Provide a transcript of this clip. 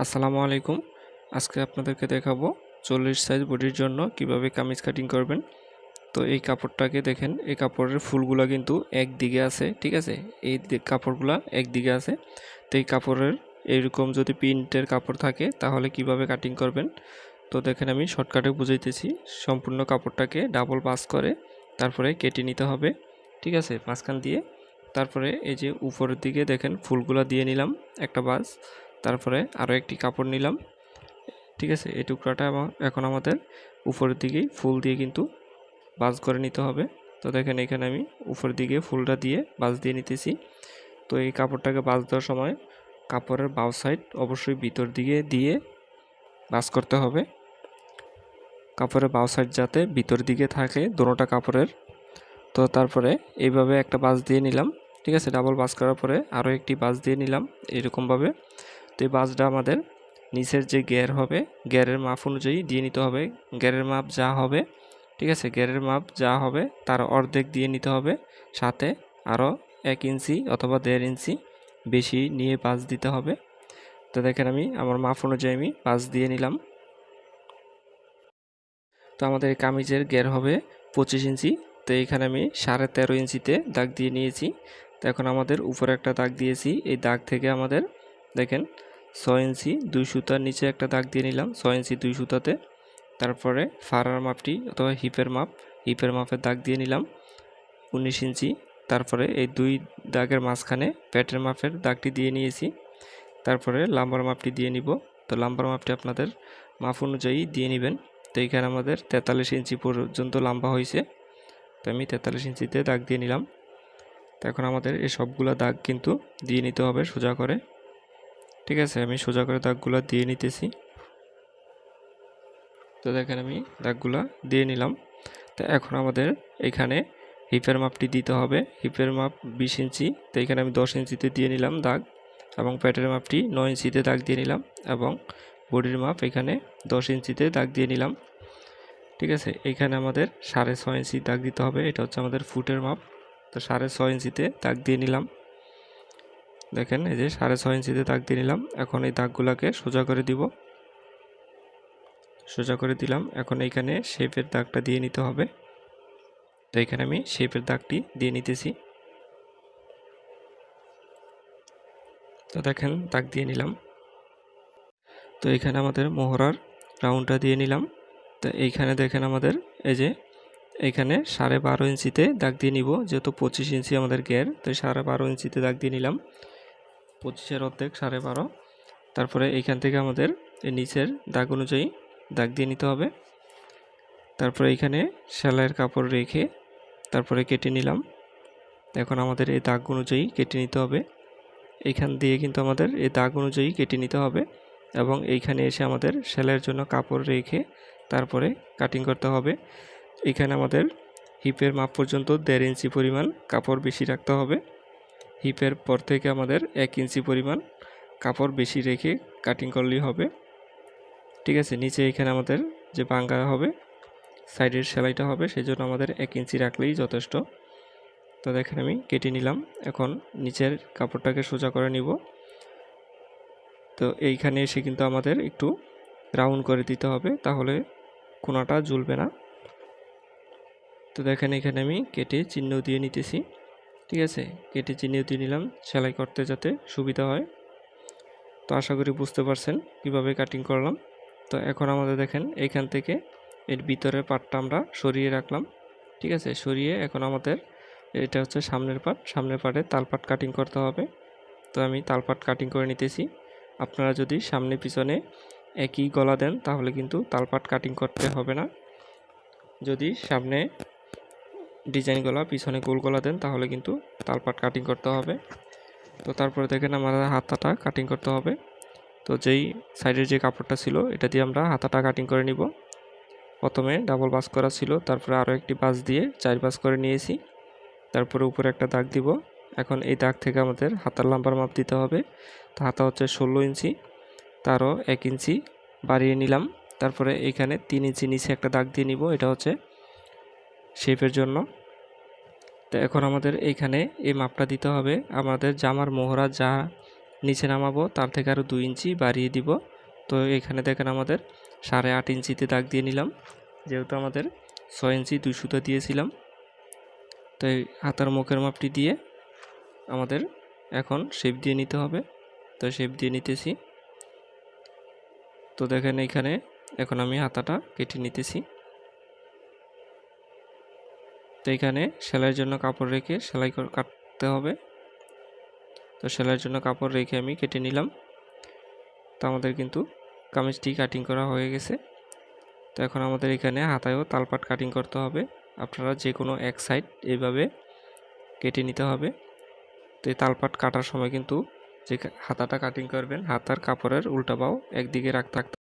আসসালামু আলাইকুম। আজকে আপনাদেরকে দেখাবো চল্লিশ সাইজ বডির জন্য কীভাবে কামিজ কাটিং করবেন। তো এই কাপড়টাকে দেখেন, এই কাপড়ের ফুলগুলা কিন্তু একদিকে আছে, ঠিক আছে? এই কাপড়গুলা একদিকে আছে। তো এই কাপড়ের এইরকম যদি প্রিন্টের কাপড় থাকে, তাহলে কীভাবে কাটিং করবেন? তো দেখেন আমি শর্টকাটে বুঝাইতেছি। সম্পূর্ণ কাপড়টাকে ডাবল পাস করে তারপরে কেটে নিতে হবে, ঠিক আছে? মাঝখান দিয়ে। তারপরে এই যে উপরের দিকে দেখেন, ফুলগুলা দিয়ে নিলাম একটা বাস। তারপরে আরও একটি কাপড় নিলাম। ঠিক আছে, এই টুকরাটা এখন আমাদের উপরের দিকেই ফুল দিয়ে কিন্তু বাজ করে নিতে হবে। তো দেখেন, এখানে আমি উপরের দিকে ফুলটা দিয়ে বাজ দিয়ে নিতেছি। তো এই কাপড়টাকে বাজ দেওয়ার সময় কাপড়ের বাউ সাইড অবশ্যই ভিতর দিকে দিয়ে বাজ করতে হবে। কাপড়ের বাউ সাইড যাতে ভিতর দিকে থাকে দোনোটা কাপড়ের। তো তারপরে এইভাবে একটা বাজ দিয়ে নিলাম। ঠিক আছে, ডাবল বাজ করার পরে আরও একটি বাজ দিয়ে নিলাম, এরকমভাবে। তো এই বাজটা আমাদের নিচের যে গ্যার হবে গ্যারের মাপ অনুযায়ী দিয়ে নিতে হবে। গ্যারের মাপ যা হবে, ঠিক আছে গ্যারের মাপ যা হবে তার অর্ধেক দিয়ে নিতে হবে। সাথে আরও এক ইঞ্চি অথবা দেড় ইঞ্চি বেশি নিয়ে বাজ দিতে হবে। তো দেখেন আমি, আমার মাপ অনুযায়ী আমি বাজ দিয়ে নিলাম। তো আমাদের কামিজের গ্যার হবে পঁচিশ ইঞ্চি। তো এইখানে আমি সাড়ে তেরো ইঞ্চিতে দাগ দিয়ে নিয়েছি। তো এখন আমাদের উপরে একটা দাগ দিয়েছি। এই দাগ থেকে আমাদের দেখেন, ছয় ইঞ্চি দুই সুতার নিচে একটা দাগ দিয়ে নিলাম। ছয় ইঞ্চি দুই সুতাতে। তারপরে ফাড়ার মাপটি অথবা হিপের মাপ, হিপের মাপের দাগ দিয়ে নিলাম উনিশ ইঞ্চি। তারপরে এই দুই দাগের মাঝখানে প্যাটের মাপের দাগটি দিয়ে নিয়েছি। তারপরে লাম্বার মাপটি দিয়ে নিব। তো লাম্বার মাপটি আপনাদের মাপ অনুযায়ী দিয়ে নেবেন। তো এইখানে আমাদের তেতাল্লিশ ইঞ্চি পর্যন্ত লম্বা হয়েছে। তো আমি তেতাল্লিশ ইঞ্চিতে দাগ দিয়ে নিলাম। তো এখন আমাদের এই সবগুলো দাগ কিন্তু দিয়ে নিতে হবে সোজা করে। ঠিক আছে, আমি সোজা করে দাগগুলো দিয়ে নিতেছি। তো দেখেন আমি দাগগুলো দিয়ে নিলাম। তো এখন আমাদের এখানে হিপের মাপটি দিতে হবে। হিপের মাপ বিশ ইঞ্চি, তো এখানে আমি দশ ইঞ্চিতে দিয়ে নিলাম দাগ এবং প্যাটের মাপটি নয় ইঞ্চিতে দাগ দিয়ে নিলাম এবং বডির মাপ এখানে দশ ইঞ্চিতে দাগ দিয়ে নিলাম। ঠিক আছে, এখানে আমাদের সাড়ে ছয় ইঞ্চি দাগ দিতে হবে। এটা হচ্ছে আমাদের ফুটের মাপ। তো সাড়ে ছয় ইঞ্চিতে দাগ দিয়ে নিলাম। দেখেন, এই যে সাড়ে ছয় ইঞ্চিতে দাগ দিয়ে নিলাম। এখন এই দাগগুলোকে সোজা করে দিব। সোজা করে দিলাম। এখন এইখানে শেপের দাগটা দিয়ে নিতে হবে। তো এখানে আমি শেপের দাগটি দিয়ে নিতেছি। তো দেখেন, দাগ দিয়ে নিলাম। তো এখানে আমাদের মোহরার রাউন্ডটা দিয়ে নিলাম। তো এইখানে দেখেন আমাদের, এই যে এখানে সাড়ে বারো ইঞ্চিতে দাগ দিয়ে নিব। যেহেতু পঁচিশ ইঞ্চি আমাদের গ্যার, তো সাড়ে বারো ইঞ্চিতে দাগ দিয়ে নিলাম। পঁচিশের অর্ধেক, সাড়ে বারো। তারপরে এইখান থেকে আমাদের এই নিচের দাগ অনুযায়ী দাগ দিয়ে নিতে হবে। তারপরে এখানে সেলাইয়ের কাপড় রেখে তারপরে কেটে নিলাম। এখন আমাদের এই দাগ অনুযায়ী কেটে নিতে হবে। এইখান দিয়ে কিন্তু আমাদের এই দাগ অনুযায়ী কেটে নিতে হবে এবং এইখানে এসে আমাদের সেলাইয়ের জন্য কাপড় রেখে তারপরে কাটিং করতে হবে। এখানে আমাদের হিপের মাপ পর্যন্ত দেড় ইঞ্চি পরিমাণ কাপড় বেশি রাখতে হবে। হিপের পর থেকে আমাদের এক ইঞ্চি পরিমাণ কাপড় বেশি রেখে কাটিং করলেই হবে। ঠিক আছে, নিচে এখানে আমাদের যে বাঙ্গা হবে সাইডের সেলাইটা হবে সেই জন্য আমাদের এক ইঞ্চি রাখলেই যথেষ্ট। তো দেখেন আমি কেটে নিলাম, এখন নিচের কাপড়টাকে সোজা করে নিব। তো এইখানে এসে কিন্তু আমাদের একটু রাউন্ড করে দিতে হবে, তাহলে কোনাটা ঝুলবে না। তো দেখেন এখানে আমি কেটে চিহ্ন দিয়ে নিতেছি। ঠিক আছে, কেটে চিহ্ন দিয়ে নিলাম, সেলাই করতে যাতে সুবিধা হয়। তো আশা করি বুঝতে পারছেন কীভাবে কাটিং করলাম। তো এখন আমাদের দেখেন, এখান থেকে এর ভিতরের পাটটা আমরা সরিয়ে রাখলাম। ঠিক আছে, সরিয়ে এখন আমাদের এটা হচ্ছে সামনের পাট, সামনের পার্টে তালপাট কাটিং করতে হবে। তো আমি তালপাট কাটিং করে নিতেছি। আপনারা যদি সামনে পিছনে একই গলা দেন, তাহলে কিন্তু তালপাট কাটিং করতে হবে না। যদি সামনে ডিজাইন গলা পিছনে গোল গলা দেন, তাহলে কিন্তু তালপাট কাটিং করতে হবে। তো তারপরে দেখেন আমাদের হাতাটা কাটিং করতে হবে। তো যেই সাইডের যে কাপড়টা ছিল, এটা দিয়ে আমরা হাতাটা কাটিং করে নিব। প্রথমে ডাবল বাস করা ছিল, তারপরে আরও একটি বাস দিয়ে চার বাস করে নিয়েছি। তারপরে উপরে একটা দাগ দিব। এখন এই দাগ থেকে আমাদের হাতার লাম্বার মাপ দিতে হবে। তো হাতা হচ্ছে ষোলো ইঞ্চি, তারও এক ইঞ্চি বাড়িয়ে নিলাম। তারপরে এখানে তিন ইঞ্চি নিচে একটা দাগ দিয়ে নিব, এটা হচ্ছে শেপের জন্য। তো এখন আমাদের এইখানে এই মাপটা দিতে হবে। আমাদের জামার মোহরা যা নিচে নামাবো, তার থেকে আরও দুই ইঞ্চি বাড়িয়ে দিব। তো এখানে দেখেন আমাদের সাড়ে আট ইঞ্চিতে দাগ দিয়ে নিলাম। যেহেতু আমাদের ছয় ইঞ্চি দুই সুতো দিয়েছিলাম। তো এই হাতার মুখের মাপটি দিয়ে আমাদের এখন শেপ দিয়ে নিতে হবে। তো শেপ দিয়ে নিতেছি। তো দেখেন এখানে এখন আমি হাতাটা কেটে নিতেছি। তো এখানে সেলাইয়ের জন্য কাপড় রেখে সেলাই কাটতে হবে। তো সেলাইয়ের জন্য কাপড় রেখে আমি কেটে নিলাম। তো আমাদের কিন্তু কামিজটি কাটিং করা হয়ে গেছে। তো এখন আমাদের এখানে হাতায়ও তালপাট কাটিং করতে হবে। আপনারা যে কোনো এক সাইড এইভাবে কেটে নিতে হবে। তো এই তালপাট কাটার সময় কিন্তু যে হাতাটা কাটিং করবেন, হাতার কাপড়ের উল্টা বাও একদিকে রাখতে রাখতে